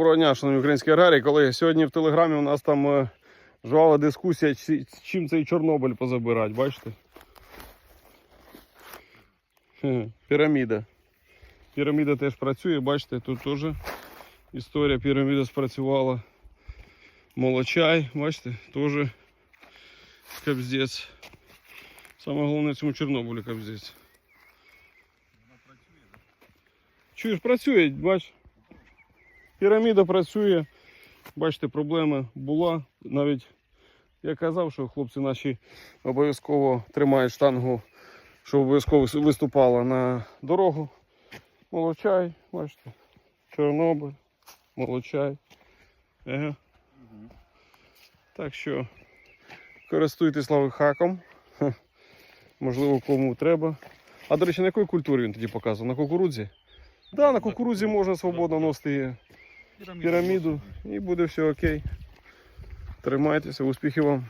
Доброго дня, шановні українські аграрії. Колеги, сьогодні в телеграмі у нас там е, жвава дискусія, чи- чим цей Чорнобиль позабирати, бачите? Піраміда. Піраміда теж працює, бачите, тут теж історія піраміда спрацювала. Молочай, бачите, теж кобздець. Саме головне в цьому Чорнобилі кобздець. Чуєш, працює, бач. Піраміда працює. Бачите, проблема була. Навіть я казав, що хлопці наші обов'язково тримають штангу, щоб обов'язково виступала на дорогу. Молочай, бачите. Чорнобиль, молочай. Ага. Так що користуйтесь лавихаком. Можливо, кому треба. А до речі, на якій культурі він тоді показував? На кукурудзі? Так, да, на кукурудзі можна свободно носити піраміду і буде все окей. Тримайтеся, успіхів вам.